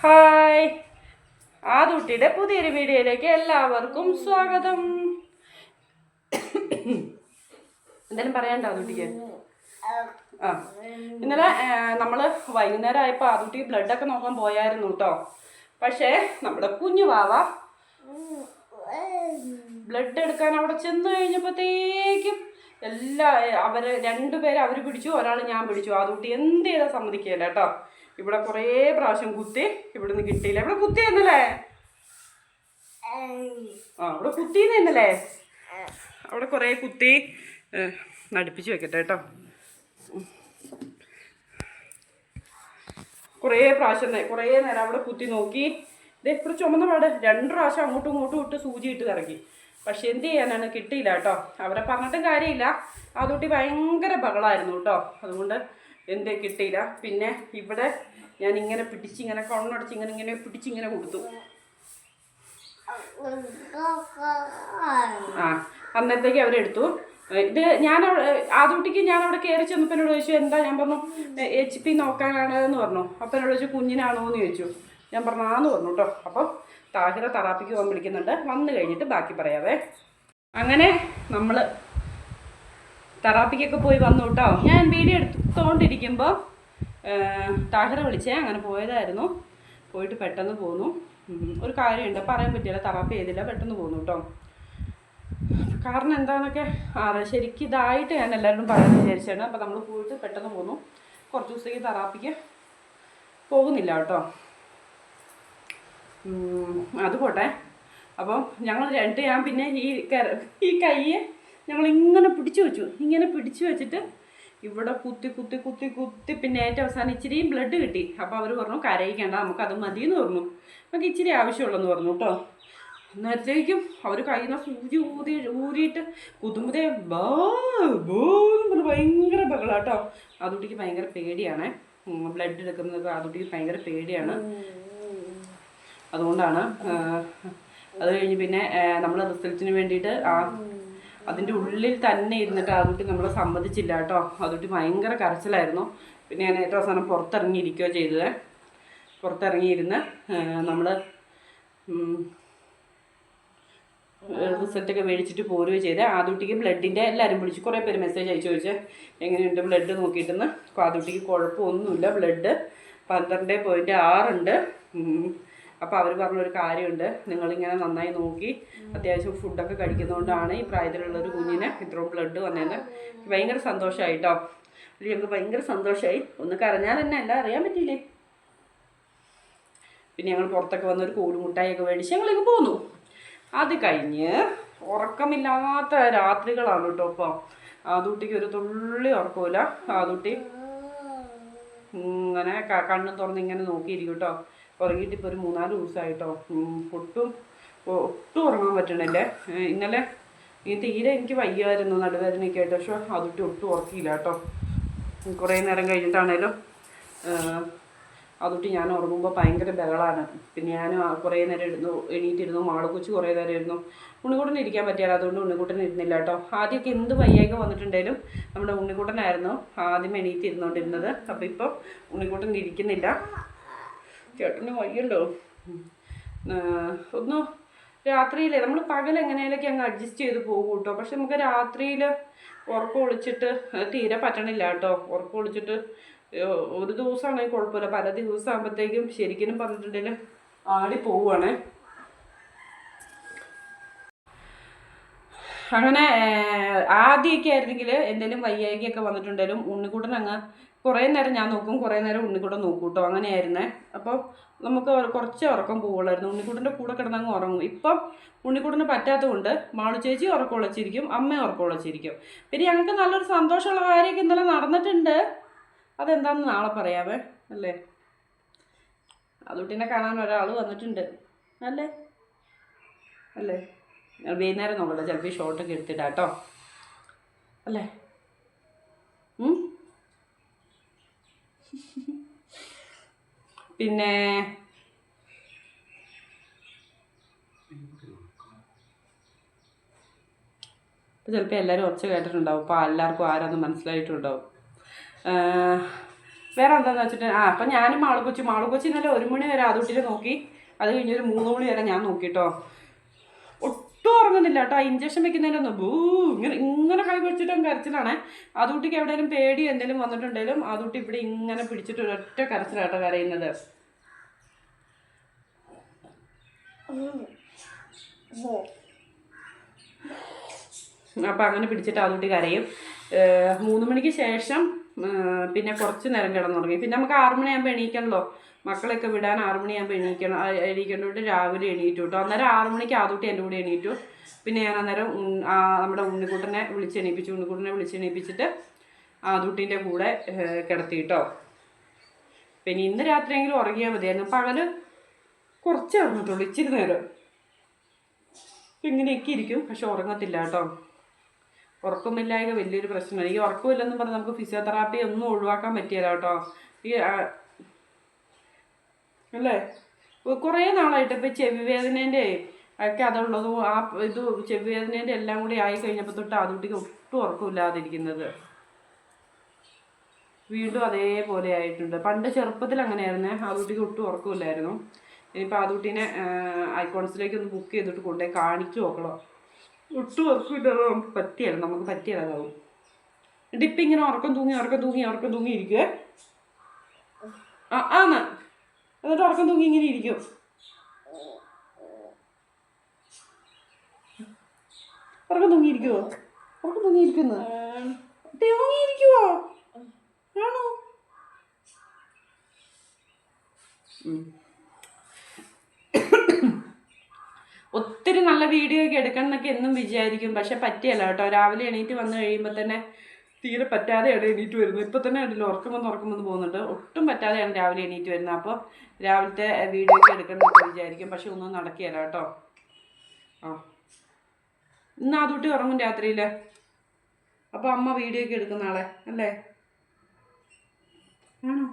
Hi. ആദുട്ടിയുടെ പുതിയൊരു വീഡിയോയിലേക്ക് എല്ലാവർക്കും സ്വാഗതം. എന്തായാലും പറയണ്ട ആദുട്ടിക്ക് ആ. ഇന്നലെ നമ്മൾ വൈകുന്നേരം ആയപ്പോൾ ബ്ലഡ് ഒക്കെ നോക്കാൻ പോയായിരുന്നു കേട്ടോ പക്ഷേ നമ്മുടെ കുഞ്ഞു വാവ ബ്ലഡ് എടുക്കാൻ അവിടെ ചെന്ന് കഴിഞ്ഞപ്പോഴത്തേക്കും എല്ലാ അവർ രണ്ടുപേരെ അവർ പിടിച്ചു ഒരാൾ ഞാൻ പിടിച്ചു. ആദുട്ടി എന്ത് ചെയ്താൽ സമ്മതിക്കില്ല കേട്ടോ ഇവിടെ കുറേ പ്രാവശ്യം കുത്തി ഇവിടെ നിന്ന് കിട്ടിയില്ല. ഇവിടെ കുത്തി എന്നല്ലേ ആ ഇവിടെ കുത്തി എന്നല്ലേ അവിടെ കുറേ കുത്തി നടിപ്പിച്ച് വെക്കട്ടെ കേട്ടോ. കുറേ പ്രാവശ്യം കുറേ നേരം അവിടെ കുത്തി നോക്കി. ഇത് ഇവിടെ ചുമന്ന പാട്. രണ്ട് പ്രാവശ്യം അങ്ങോട്ടും ഇങ്ങോട്ടും ഇട്ട് സൂചി ഇട്ട് ഇറങ്ങി പക്ഷെ എന്ത് ചെയ്യാനാണ്? കിട്ടിയില്ല കേട്ടോ. അവരെ പറഞ്ഞിട്ടും കാര്യമില്ല. അതുകൂട്ടി ഭയങ്കര ബഹളമായിരുന്നു കേട്ടോ. അതുകൊണ്ട് എന്ത് കിട്ടിയില്ല. പിന്നെ ഇവിടെ ഞാൻ ഇങ്ങനെ പിടിച്ച് ഇങ്ങനെ കണ്ണടച്ച് ഇങ്ങനെ ഇങ്ങനെ പിടിച്ച് ഇങ്ങനെ കൊടുത്തു. ആ അന്നത്തേക്ക് അവരെടുത്തു ഇത് ഞാൻ ആദ്യകുട്ടിക്ക് ഞാൻ അവിടെ കയറി ചെന്നപ്പോൾ എന്നോട് ചോദിച്ചു എന്താ? ഞാൻ പറഞ്ഞു എച്ച് പി നോക്കാനാണ് എന്ന് പറഞ്ഞു. അപ്പം എന്നോട് ചോദിച്ചു കുഞ്ഞിനാണോ എന്ന് ചോദിച്ചു. ഞാൻ പറഞ്ഞു ആന്ന് പറഞ്ഞു കേട്ടോ. അപ്പം താഹിറ തറാപ്പിക്ക് പോകാൻ വിളിക്കുന്നുണ്ട്. വന്നു കഴിഞ്ഞിട്ട് ബാക്കി പറയാവേ. അങ്ങനെ നമ്മൾ തെറാപ്പിക്കൊക്കെ പോയി വന്നു കേട്ടോ ഞാൻ വീഡിയോ എടുത്തുകൊണ്ടിരിക്കുമ്പോൾ താഹറ വിളിച്ചേ. അങ്ങനെ പോയതായിരുന്നു. പോയിട്ട് പെട്ടെന്ന് പോന്നു. ഒരു കാര്യമുണ്ട്. പറയാൻ പറ്റില്ല. തെറാപ്പി ചെയ്തില്ല. പെട്ടെന്ന് പോന്നു കേട്ടോ കാരണം എന്താണെന്നൊക്കെ ആ ശരിക്കും ഇതായിട്ട് ഞാൻ എല്ലാവരോടും പറയാൻ വിചാരിച്ചാണ്. അപ്പോൾ നമ്മൾ പോയിട്ട് പെട്ടെന്ന് പോന്നു. കുറച്ച് ദിവസത്തേക്ക് തറാപ്പിക്ക് പോകുന്നില്ല കേട്ടോ അത് പോട്ടെ. അപ്പം ഞങ്ങൾ രണ്ട് ഞാൻ പിന്നെ ഈ ഈ കയ്യെ ഞങ്ങൾ ഇങ്ങനെ പിടിച്ചു വെച്ചു. ഇങ്ങനെ പിടിച്ചു വെച്ചിട്ട് ഇവിടെ കുത്തി കുത്തി കുത്തി കുത്തി പിന്നെ ഏറ്റവും അവസാനം ഇച്ചിരിയും ബ്ലഡ് കിട്ടി. അപ്പോൾ അവർ പറഞ്ഞു കരയിക്കേണ്ട നമുക്ക് അത് മതി എന്ന് പറഞ്ഞു. നമുക്ക് ഇച്ചിരി ആവശ്യമുള്ളെന്ന് പറഞ്ഞു കേട്ടോ അന്നേരത്തേക്കും അവർ കയ്യിൽ നിന്ന് സൂചി ഊതി ഊരിയിട്ട് കുത്തുമ്പതേ ബാ കേട്ടോ ഭയങ്കര ബഹളാട്ടോ അതുട്ടിക്ക് ഭയങ്കര പേടിയാണ്. ബ്ലഡ് എടുക്കുന്നത് അതുട്ടിക്ക് ഭയങ്കര പേടിയാണ്. അതുകൊണ്ടാണ് അത് കഴിഞ്ഞ് പിന്നെ നമ്മൾ റിസൾട്ടിന് വേണ്ടിയിട്ട് ആ അതിന്റെ ഉള്ളിൽ തന്നെ ഇരുന്നിട്ട് ആ നമ്മളെ സമ്മതിച്ചില്ല കേട്ടോ. അതുകൊണ്ട് ഭയങ്കര കരച്ചിലായിരുന്നു. പിന്നെ ഞാൻ ഏറ്റവും അവസാനം പുറത്തിറങ്ങിയിരിക്കുകയോ ചെയ്തത്. പുറത്തിറങ്ങിയിരുന്ന് നമ്മൾ റിസൾട്ടൊക്കെ മേടിച്ചിട്ട് പോരുകയോ ചെയ്ത്. ആദ്യകുട്ടിക്ക് ബ്ലഡിന്റെ എല്ലാവരും വിളിച്ചു. കുറേ പേര് മെസ്സേജ് അയച്ചു ചോദിച്ചേ എങ്ങനെയുണ്ട് ബ്ലഡ്? നോക്കിയിട്ടെന്ന്. അപ്പോൾ ആദ്യകുട്ടിക്ക് കുഴപ്പമൊന്നുമില്ല. ബ്ലഡ് പന്ത്രണ്ട് പോയിന്റ് ആറുണ്ട്. അപ്പോൾ അവർ പറഞ്ഞൊരു കാര്യമുണ്ട്. നിങ്ങളിങ്ങനെ നന്നായി നോക്കി അത്യാവശ്യം ഫുഡൊക്കെ കഴിക്കുന്നതുകൊണ്ടാണ് ഈ പ്രായത്തിലുള്ള ഒരു കുഞ്ഞിന് ഇത്രയും ബ്ലഡ് വന്നതെന്ന് ഭയങ്കര സന്തോഷമായി കേട്ടോ ഞങ്ങൾക്ക് ഭയങ്കര സന്തോഷമായി ഒന്ന് കരഞ്ഞാൽ തന്നെ എല്ലാം അറിയാൻ പറ്റിയില്ലേ? പിന്നെ ഞങ്ങൾ പുറത്തൊക്കെ വന്നൊരു കൂലുമുട്ടായൊക്കെ മേടിച്ച് ഞങ്ങളിങ്ങ് പോന്നു. അത് കഴിഞ്ഞ് ഉറക്കമില്ലാത്ത രാത്രികളാണ് കേട്ടോ ഇപ്പോൾ ആദൂട്ടിക്ക് ഒരു തുള്ളി ഉറക്കമില്ല ആദൂട്ടി ഇങ്ങനെ കണ്ണും തുറന്ന് ഇങ്ങനെ നോക്കിയിരിക്കും കേട്ടോ. ഉറങ്ങിയിട്ട് ഇപ്പോൾ ഒരു മൂന്നാൽ ദിവസമായിട്ടോ ഒട്ടും ഒട്ടും ഉറങ്ങാൻ പറ്റണില്ലേ. ഇന്നലെ തീരെ എനിക്ക് വയ്യായിരുന്നു നടുവേദനയൊക്കെ ആയിട്ട്. പക്ഷെ അതിട്ട് ഒട്ടും ഉറക്കിയില്ല കേട്ടോ. കുറേ നേരം കഴിഞ്ഞിട്ടാണേലും അതിട്ട് ഞാൻ ഉറങ്ങുമ്പോൾ ഭയങ്കര ബഹളാണ്. പിന്നെ ഞാൻ കുറേ നേരം ഇരുന്നു എണീറ്റിരുന്നു മാളക്കൊച്ച് കുറേ നേരം ഇരുന്നു. ഉണ്ണിക്കുട്ടൻ ഇരിക്കാൻ പറ്റിയാൽ അതുകൊണ്ട് ഉണ്ണിക്കുട്ടൻ ഇരുന്നില്ല കേട്ടോ. ആദ്യമൊക്കെ എന്ത് വയ്യൊക്കെ വന്നിട്ടുണ്ടെങ്കിലും നമ്മുടെ ഉണ്ണിക്കുട്ടനായിരുന്നു. ആദ്യം എണീറ്റിരുന്നുകൊണ്ടിരുന്നത് അപ്പോൾ ഇപ്പം ഉണ്ണിക്കുട്ടൻ ഇരിക്കുന്നില്ല. ചേട്ടന് വയ്യല്ലോ ഒന്ന് രാത്രിയിലെ നമ്മൾ പകൽ എങ്ങനെയൊക്കെ അങ്ങ് അഡ്ജസ്റ്റ് ചെയ്ത് പോകും കേട്ടോ പക്ഷെ നമുക്ക് രാത്രിയിൽ ഉറക്കം ഒളിച്ചിട്ട് തീരെ പറ്റണില്ല കേട്ടോ. ഉറക്കം ഒളിച്ചിട്ട് ഒരു ദിവസമാണെങ്കിൽ കുഴപ്പമില്ല. പല ദിവസം ആകുമ്പോഴത്തേക്കും ശരിക്കും പറഞ്ഞിട്ടുണ്ടെങ്കിൽ ആടി പോവുകയാണേ അങ്ങനെ ആദ്യമൊക്കെ ആയിരുന്നെങ്കിൽ എന്തെങ്കിലും വയ്യായികയൊക്കെ വന്നിട്ടുണ്ടെങ്കിലും ഉണ്ണിക്കൂട്ടൻ അങ്ങ് കുറേ നേരം ഞാൻ നോക്കും കുറേ നേരം ഉണ്ണിക്കൂടം നോക്കും കേട്ടോ അങ്ങനെയായിരുന്നേ. അപ്പോൾ നമുക്ക് കുറച്ച് ഉറക്കം പോവുള്ളായിരുന്നു. ഉണ്ണിക്കുട്ടന്റെ കൂടെ കിടന്നങ്ങ് ഉറങ്ങും. ഇപ്പം ഉണ്ണിക്കൂടിന് പറ്റാത്തത് കൊണ്ട് മാളു ചേച്ചി ഉറക്കം ഉളച്ചിരിക്കും അമ്മ ഉറക്കം ഉളച്ചിരിക്കും. പിന്നെ ഞങ്ങൾക്ക് നല്ലൊരു സന്തോഷമുള്ള കാര്യമൊക്കെ ഇന്നലെ നടന്നിട്ടുണ്ട്. അതെന്താണെന്ന് നാളെ പറയാവേ അല്ലേ? അതുട്ടിനെ കാണാൻ ഒരാൾ വന്നിട്ടുണ്ട് അല്ലേ? അല്ലേ? വൈകുന്നേരം നോക്കട്ടെ ചിലപ്പോൾ ഈ ഷോട്ടൊക്കെ എടുത്തിട്ടാട്ടോ. അല്ലേ? പിന്നെ ഇപ്പം ചിലപ്പോൾ എല്ലാവരും ഒച്ച കേട്ടിട്ടുണ്ടാവും. അപ്പോൾ എല്ലാവർക്കും ആരാന്ന് മനസ്സിലായിട്ടുണ്ടാവും. വേറെ എന്താണെന്ന് വെച്ചിട്ട് ആ അപ്പം ഞാനും മാളുകൊച്ചി മാളുകൊച്ചി ഇന്നലെ ഒരു മണി വരെ അതുട്ടിൽ നോക്കി. അത് കഴിഞ്ഞൊരു മൂന്ന് മണി വരെ ഞാൻ നോക്കിട്ടോ. ഒട്ടും ഉറങ്ങുന്നില്ല കേട്ടോ. ഇഞ്ചക്ഷൻ വെക്കുന്നതിനൊന്നും ബൂ ഇങ്ങനെ ഇങ്ങനെ കൈ പിടിച്ചിട്ടും കരച്ചിലാണ്. അതുകൂട്ടിക്ക് എവിടെയെങ്കിലും പേടി എന്തെങ്കിലും വന്നിട്ടുണ്ടെങ്കിലും അതുകൂട്ടി ഇവിടെ ഇങ്ങനെ പിടിച്ചിട്ട് ഒരൊറ്റ കരച്ചിലാട്ടോ കരയുന്നത്. അപ്പം അങ്ങനെ പിടിച്ചിട്ട് അതുകൂട്ടി കരയും. മൂന്ന് മണിക്ക് ശേഷം പിന്നെ കുറച്ച് നേരം കിടന്നുറങ്ങി. പിന്നെ നമുക്ക് ആറ് മണിയാകുമ്പോൾ മക്കളെയൊക്കെ വിടാൻ ആറു മണിയാകുമ്പോൾ എണീക്കണം. ആ, എണീക്കേണ്ടതുകൊണ്ട് രാവിലെ എണീറ്റു കേട്ടോ അന്നേരം ആറു മണിക്ക് ആദൂട്ടി എന്റെ കൂടെ എണീറ്റു. പിന്നെ ഞാൻ അന്നേരം നമ്മുടെ ഉണ്ണിക്കുട്ടനെ വിളിച്ച് എണീപ്പിച്ചു. ഉണ്ണിക്കുട്ടനെ വിളിച്ച് എണീപ്പിച്ചിട്ട് ആദൂട്ടീന്റെ കൂടെ കിടത്തി കേട്ടോ പിന്നെ ഇന്ന് രാത്രിയെങ്കിലും ഉറങ്ങിയാൽ മതിയായിരുന്നു. പകൽ കുറച്ചേ ഉറങ്ങത്തുള്ളൂ ഇച്ചിരി നേരം. ഇങ്ങനെയൊക്കെ ഇരിക്കും പക്ഷെ ഉറങ്ങത്തില്ല കേട്ടോ ഉറക്കമില്ലായ്മ വലിയൊരു പ്രശ്നമാണ്. ഈ ഉറക്കമില്ലെന്നും പറഞ്ഞ് നമുക്ക് ഫിസിയോതെറാപ്പി ഒന്നും ഒഴിവാക്കാൻ പറ്റിയല്ല കേട്ടോ ഈ അല്ലേ? കുറേ നാളായിട്ട് ഇപ്പം ചെവി വേദനേന്റെ ഒക്കെ അതുള്ളതും ആ ഇത് ചെവി വേദനേന്റെ എല്ലാം കൂടി ആയി കഴിഞ്ഞപ്പോൾ തൊട്ട് അതുകുട്ടിക്ക് ഒട്ടും ഉറക്കമില്ലാതിരിക്കുന്നത്. വീണ്ടും അതേപോലെ ആയിട്ടുണ്ട്. പണ്ട് ചെറുപ്പത്തിൽ അങ്ങനെയായിരുന്നേ. ആദൂട്ടിക്ക് ഒട്ടും ഉറക്കമില്ലായിരുന്നു. ഇനിയിപ്പോൾ ആദൂട്ടിനെ ഐക്കോൺസിലേക്ക് ഒന്ന് ബുക്ക് ചെയ്തിട്ട് കൊണ്ടുപോയി കാണിച്ചു നോക്കണം. ഒട്ടും ഉറക്കമില്ലാതെ നമുക്ക് പറ്റിയല്ല. നമുക്ക് പറ്റിയതാകും എന്നിട്ട് ഇപ്പം ഇങ്ങനെ ഉറക്കം തൂങ്ങി ഉറക്കം തൂങ്ങി ഉറക്കം തൂങ്ങി ഇരിക്കുക ആ ആന്ന്. എന്നിട്ട് ഉറക്കം തൂങ്ങി ഇങ്ങനെ ഇരിക്കും. ഉറക്കം തൂങ്ങി ഇരിക്കുവോ? ഉറക്കം തൂങ്ങി ഇരിക്കുന്നു. തൂങ്ങി ഇരിക്കുവോ ആണോ. ഒത്തിരി നല്ല വീഡിയോ ഒക്കെ എടുക്കണം എന്നൊക്കെ എന്നും വിചാരിക്കും. പക്ഷെ പറ്റിയല്ല കേട്ടോ. രാവിലെ എണീറ്റ് വന്നു കഴിയുമ്പോൾ തന്നെ തീരെ പറ്റാതെയാണ് എണീറ്റ് വരുന്നത് ഇപ്പം തന്നെ ഉണ്ടല്ലോ ഉറക്കം വന്ന് ഉറക്കം വന്ന് പോകുന്നുണ്ട്. ഒട്ടും പറ്റാതെയാണ് രാവിലെ എണീറ്റ് വരുന്നത് അപ്പോൾ രാവിലത്തെ വീഡിയോ ഒക്കെ എടുക്കണമെന്നൊക്കെ വിചാരിക്കും. പക്ഷെ ഒന്നും നടക്കുകയല്ല കേട്ടോ. ആ. ഇന്ന് അതുട്ടി ഉറങ്ങും രാത്രിയിൽ അപ്പോൾ അമ്മ വീഡിയോ ഒക്കെ എടുക്കുന്ന ആളെ അല്ലേ? ആണോ.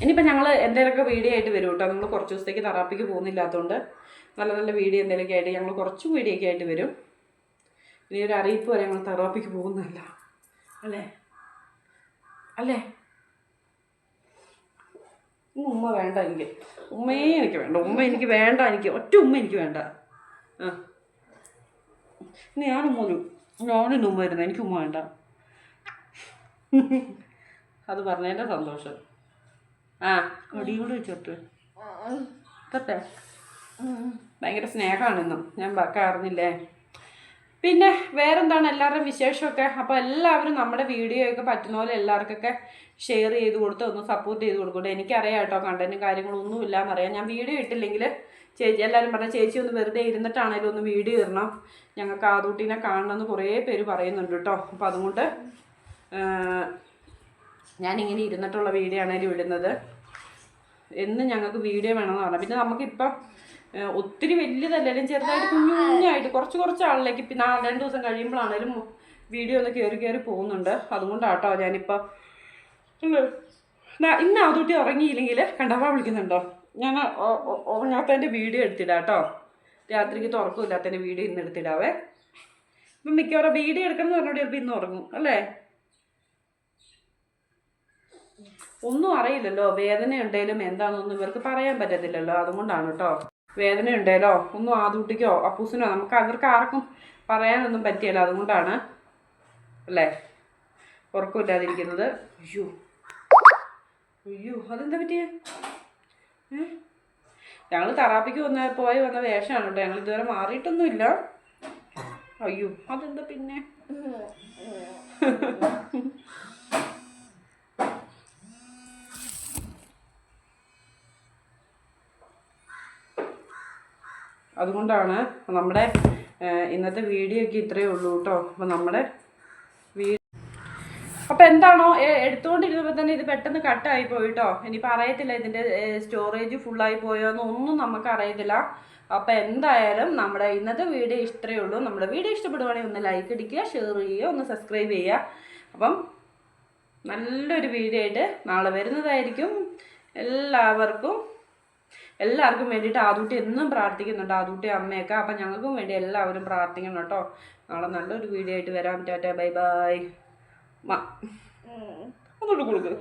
ഇനിയിപ്പോൾ ഞങ്ങൾ എന്തെങ്കിലുമൊക്കെ വീഡിയോ ആയിട്ട് വരും കേട്ടോ. നമ്മൾ കുറച്ച് ദിവസത്തേക്ക് തെറാപ്പിക്ക് പോകുന്നില്ലാത്തതുകൊണ്ട് നല്ല നല്ല വീഡിയോ എന്തെങ്കിലുമൊക്കെ ആയിട്ട് ഞങ്ങൾ കുറച്ച് വീഡിയോ ഒക്കെ ആയിട്ട് വരും. ഇനി ഒരു അറിയിപ്പ് വരെ ഞങ്ങൾ തെറാപ്പിക്ക് പോകുന്നതല്ല. അല്ലേ? അല്ലേ? ഉമ്മ വേണ്ട എനിക്ക്. ഉമ്മയെ എനിക്ക് വേണ്ട. ഉമ്മ എനിക്ക് വേണ്ട എനിക്ക് ഒറ്റ ഉമ്മ എനിക്ക് വേണ്ട. ആ. ഒരു ഞാനും ഉമ്മ വരുന്നത് എനിക്ക് ഉമ്മ വേണ്ട. അത് പറഞ്ഞതിന്റെ സന്തോഷം. ആ. കൂടെ വെച്ചോട്ട് പറ്റേ ഭയങ്കര സ്നേഹമാണെന്നും ഞാൻ പറഞ്ഞില്ലേ പിന്നെ വേറെന്താണ് എല്ലാവരുടെയും വിശേഷമൊക്കെ? അപ്പോൾ എല്ലാവരും നമ്മുടെ വീഡിയോയൊക്കെ പറ്റുന്ന പോലെ എല്ലാവർക്കൊക്കെ ഷെയർ ചെയ്ത് കൊടുത്ത് ഒന്ന് സപ്പോർട്ട് ചെയ്ത് കൊടുക്കട്ടെ എനിക്കറിയാം കേട്ടോ കണ്ടന്റും കാര്യങ്ങളൊന്നും ഇല്ലാന്നറിയാം. ഞാൻ വീഡിയോ ഇട്ടില്ലെങ്കിൽ ചേച്ചി എല്ലാവരും പറഞ്ഞ ചേച്ചി ഒന്ന് വെറുതെ ഇരുന്നിട്ടാണേലും ഒന്ന് വീഡിയോ ഇടണം. ഞങ്ങൾക്ക് കാണണം കാണണമെന്ന് കുറേ പേര് പറയുന്നുണ്ട് കേട്ടോ. അപ്പോൾ അതുകൊണ്ട് ഞാനിങ്ങനെ ഇരുന്നിട്ടുള്ള വീഡിയോ ആണെങ്കിലും ഇടുന്നത് എന്ന് ഞങ്ങൾക്ക് വീഡിയോ വേണമെന്ന് പറഞ്ഞു. പിന്നെ നമുക്കിപ്പം ഒത്തിരി വലിയതല്ലെങ്കിലും ചെറുതായിട്ട് കുഞ്ഞു കുഞ്ഞായിട്ട് കുറച്ച് കുറച്ച് ആളിലേക്ക് പിന്നെ രണ്ട് ദിവസം കഴിയുമ്പോഴാണേലും വീഡിയോ ഒന്ന് കയറി കയറി പോകുന്നുണ്ട്. അതുകൊണ്ടാട്ടോ ഞാനിപ്പോൾ ഇന്ന് അതുകൂട്ടി ഉറങ്ങിയില്ലെങ്കിൽ കണ്ടപ്പാ വിളിക്കുന്നുണ്ടോ? ഞാൻ ഉറങ്ങാത്തതിന്റെ വീഡിയോ എടുത്തിടാം കേട്ടോ രാത്രിക്ക് തുറക്കില്ലാത്തതിന്റെ വീഡിയോ ഇന്ന് എടുത്തിടാവേ ഇപ്പം മിക്കവാറും വീഡിയോ എടുക്കണം എന്ന് പറഞ്ഞോട് ചിലപ്പോൾ ഇന്ന് ഉറങ്ങും അല്ലേ? ഒന്നും അറിയില്ലല്ലോ. വേദന ഉണ്ടെങ്കിലും എന്താണെന്നൊന്നും ഇവർക്ക് പറയാൻ പറ്റത്തില്ലല്ലോ. അതുകൊണ്ടാണ് കേട്ടോ വേദന ഉണ്ടേലോ ഒന്നും ആദൂട്ടിക്കോ അപ്പൂസിനോ നമുക്ക് അവർക്ക് ആർക്കും പറയാനൊന്നും പറ്റിയല്ലോ. അതുകൊണ്ടാണ് അല്ലേ? ഉറക്കമില്ലാതിരിക്കുന്നത് അയ്യോ. അയ്യോ അതെന്താ പറ്റിയ? ഞങ്ങൾ തെറാപ്പിക്ക് വന്ന പോയി വന്ന വേഷമാണ് കേട്ടോ ഞങ്ങൾ ഇതുവരെ മാറിയിട്ടൊന്നുമില്ല. അയ്യോ അതെന്താ പിന്നെ? അതുകൊണ്ടാണ് നമ്മുടെ ഇന്നത്തെ വീഡിയോ ഒക്കെ ഇത്രയേ ഉള്ളൂ കേട്ടോ. അപ്പം നമ്മുടെ വീഡിയോ അപ്പം എന്താണോ എടുത്തുകൊണ്ടിരുന്നപ്പോൾ തന്നെ ഇത് പെട്ടെന്ന് കട്ടായി പോയി കേട്ടോ. ഇനിയിപ്പോൾ അറിയത്തില്ല ഇതിന്റെ സ്റ്റോറേജ് ഫുള്ളായി പോയോ എന്നൊന്നും നമുക്ക് അറിയത്തില്ല. അപ്പം എന്തായാലും നമ്മുടെ ഇന്നത്തെ വീഡിയോ ഇത്രയേ ഉള്ളൂ. നമ്മുടെ വീഡിയോ ഇഷ്ടപ്പെടുവാണെങ്കിൽ ഒന്ന് ലൈക്ക് അടിക്കുക ഷെയർ ചെയ്യുക ഒന്ന് സബ്സ്ക്രൈബ് ചെയ്യുക. അപ്പം നല്ലൊരു വീഡിയോ ആയിട്ട് നാളെ വരുന്നതായിരിക്കും. എല്ലാവർക്കും എല്ലാവർക്കും വേണ്ടിയിട്ട് ആദൂട്ടി എന്നും പ്രാർത്ഥിക്കുന്നുണ്ട്. ആദൂട്ടി അമ്മയൊക്കെ. അപ്പം ഞങ്ങൾക്കും വേണ്ടി എല്ലാവരും പ്രാർത്ഥിക്കണം കേട്ടോ. നാളെ നല്ലൊരു വീഡിയോ ആയിട്ട് വരാം. Tata bye bye. അതോട്ട് കൊടുക്ക്.